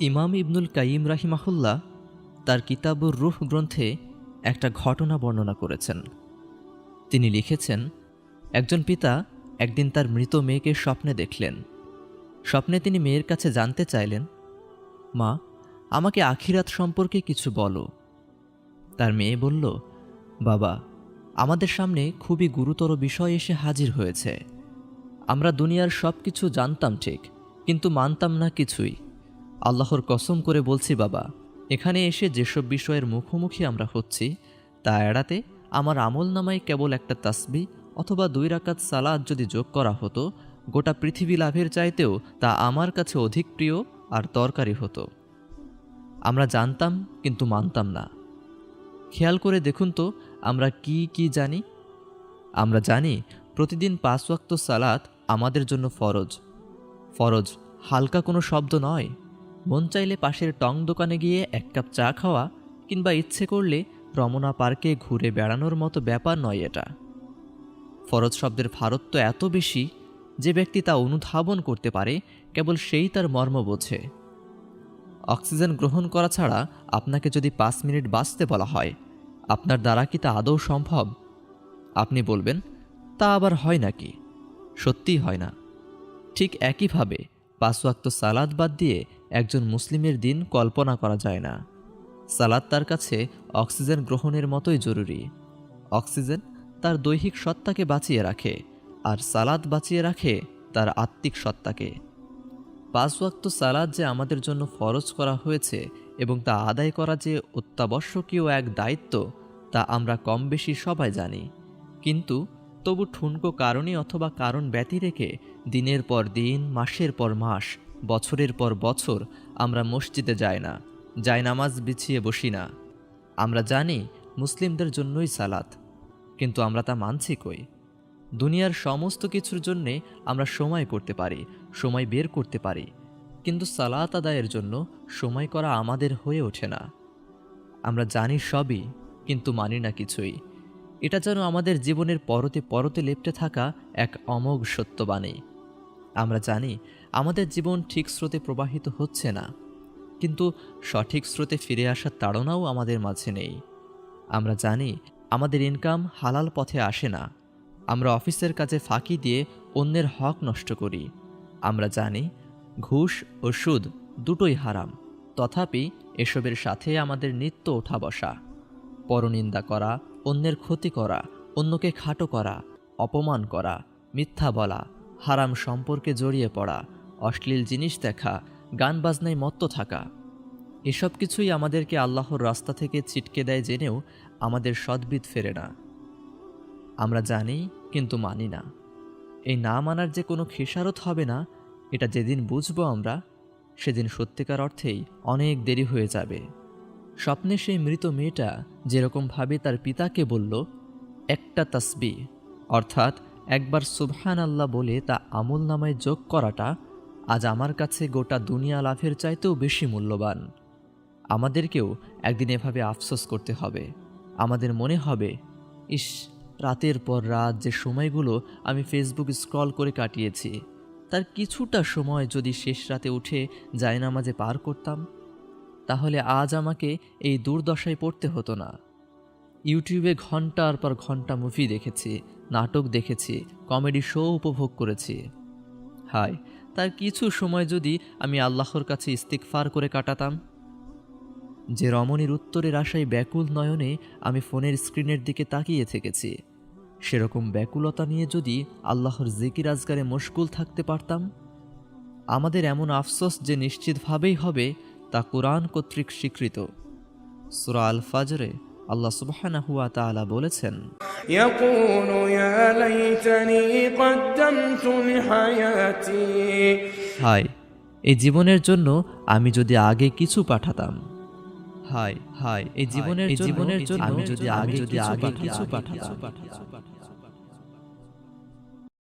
ইমাম ইবনুল কাইম রাহিমাহুল্লাহ তার কিতাবুর রুহ গ্রন্থে একটা ঘটনা বর্ণনা করেছেন। তিনি লিখেছেন, একজন পিতা একদিন তার মৃত মেয়েকে স্বপ্নে দেখলেন। স্বপ্নে তিনি মেয়ের কাছে জানতে চাইলেন, মা, আমাকে আখিরাত সম্পর্কে কিছু বলো। তার মেয়ে বলল, বাবা, আমাদের সামনে খুবই গুরুতর বিষয় এসে হাজির হয়েছে। আমরা দুনিয়ার সব কিছু জানতাম ঠিক, কিন্তু মানতাম না কিছুই। আল্লাহর কসম করে বলছি, বাবা, এখানে এসে যেসব বিষয়ের মুখোমুখি আমরা হচ্ছি, তা এড়াতে আমার আমল নামায় কেবল একটা তাসবি অথবা দুই রাকাত সালাদ যদি যোগ করা হতো, গোটা পৃথিবী লাভের চাইতেও তা আমার কাছে অধিক প্রিয় আর দরকারি হতো। আমরা জানতাম কিন্তু মানতাম না। খেয়াল করে দেখুন তো, আমরা কি কি জানি? আমরা জানি প্রতিদিন পাঁচ ওয়াক্ত সালাত আমাদের জন্য ফরজ। ফরজ হালকা কোনো শব্দ নয়। মন চাইলে পাশের টং দোকানে গিয়ে এক কাপ চা খাওয়া কিংবা ইচ্ছে করলে রমনা পার্কে ঘুরে বেড়ানোর মতো ব্যাপার নয় এটা। ফরজ শব্দের ভারত্ব এত বেশি যে ব্যক্তি তা অনুধাবন করতে পারে, কেবল সেই তার মর্ম বোঝে। অক্সিজেন গ্রহণ করা ছাড়া আপনাকে যদি পাঁচ মিনিট বাঁচতে বলা হয়, আপনার দ্বারা কি তা আদৌ সম্ভব? আপনি বলবেন, তা আবার হয় নাকি? সত্যিই হয় না। ঠিক একইভাবে পাঁচ ওয়াক্ত সালাদ বাদ দিয়ে একজন মুসলিমের দিন কল্পনা করা যায় না। সালাদ তার কাছে অক্সিজেন গ্রহণের মতোই জরুরি। অক্সিজেন তার দৈহিক সত্তাকে বাঁচিয়ে রাখে আর সালাদ বাঁচিয়ে রাখে তার আত্মিক সত্তাকে। পাঁচ ওয়াক্ত সালাদ যে আমাদের জন্য ফরজ করা হয়েছে এবং তা আদায় করা যে অত্যাবশ্যকীয় এক দায়িত্ব তা আমরা কম বেশি সবাই জানি। কিন্তু তবু ঠুনকো কারণে অথবা কারণ ব্যতি রেখে দিনের পর দিন, মাসের পর মাস, বছরের পর বছর আমরা মসজিদে যাই না, যাই নামাজ বিছিয়ে বসি না। আমরা জানি মুসলিমদের জন্যই সালাত, কিন্তু আমরা তা মানছি কই? দুনিয়ার সমস্ত কিছুর জন্যে আমরা সময় করতে পারি, সময় বের করতে পারি, কিন্তু সালাত আদায়ের জন্য সময় করা আমাদের হয়ে ওঠে না। আমরা জানি সবই, কিন্তু মানি না কিছুই। এটা যেন আমাদের জীবনের পরতে পরতে লেপটে থাকা এক অমোঘ সত্যবাণী। আমরা জানি, আমাদের জীবন ঠিক স্রোতে প্রবাহিত হচ্ছে না। কিন্তু সঠিক স্রোতে ফিরে আসার তাড়নাও আমাদের মাঝে নেই। আমরা জানি, আমাদের ইনকাম হালাল পথে আসে না। আমরা অফিসের কাজে ফাঁকি দিয়ে অন্যের হক নষ্ট করি। আমরা জানি, ঘুষ ও সুদ দুটোই হারাম। তথাপি এসবের সাথে আমাদের নিত্য ওঠা বসা। পরনিন্দা করা অন্যের ক্ষতি করা, অন্যকে খাটো করা, অপমান করা, মিথ্যা বলা, হারাম সম্পর্কে জড়িয়ে পড়া, অশ্লীল জিনিস দেখা, গান বাজনায় মত্ত থাকা। এসব কিছুই আমাদেরকে আল্লাহর রাস্তা থেকে ছিটকে দেয় জেনেও আমাদের সদ্বিদ ফেরে না। আমরা জানি, কিন্তু মানি না। এই না মানার যে কোনো খেসারত হবে না, এটা যেদিন বুঝব আমরা, সেদিন সত্যিকার অর্থেই অনেক দেরি হয়ে যাবে। স্বপ্নে সেই মৃত মেয়েটা যেরকমভাবে তার পিতাকে বলল, একটা তাসবি। অর্থাৎ একবার সুবহান আল্লাহ বলে তা আমল নামায় যোগ করাটা আজ আমার কাছে গোটা দুনিয়া লাভের চাইতেও বেশি মূল্যবান। আমাদেরকেও একদিন এভাবে আফসোস করতে হবে। আমাদের মনে হবে, ইস, রাতের পর রাত যে সময়গুলো আমি ফেসবুক স্ক্রল করে কাটিয়েছি, তার কিছুটা সময় যদি শেষ রাতে উঠে জায়নামাজে পার করতাম তাহলে আজ আমাকে এই দুর্দশায় পড়তে হতো না। ইউটিউবে ঘণ্টার পর ঘণ্টা মুভি দেখেছি, নাটক দেখেছি, কমেডি শো উপভোগ করেছি। হায়, তার কিছু সময় যদি আমি আল্লাহর কাছে ইস্তিকফার করে কাটাতাম? যে রমণীর উত্তরের আশায় ব্যাকুল নয়নে আমি ফোনের স্ক্রিনের দিকে তাকিয়ে থেকেছি, সেরকম ব্যাকুলতা নিয়ে যদি আল্লাহর জিকির আজগারে মশগুল থাকতে পারতাম? আমাদের এমন আফসোস যে নিশ্চিতভাবেই হবে তা কোরআন কর্তৃক স্বীকৃত। সুরা আল ফাজরে আল্লাহ সুবহানা হুয়া তাআলা বলেছেন ইয়াকুলু ইয়া লাইতানি কদ্দামতু হায় এই জীবনের জন্য আমি যদি আগে কিছু পাঠাতাম। হায় হায় এই জীবনের জীবনের জন্য আমি যদি আগে যদি আগে কিছু পাঠাতাম।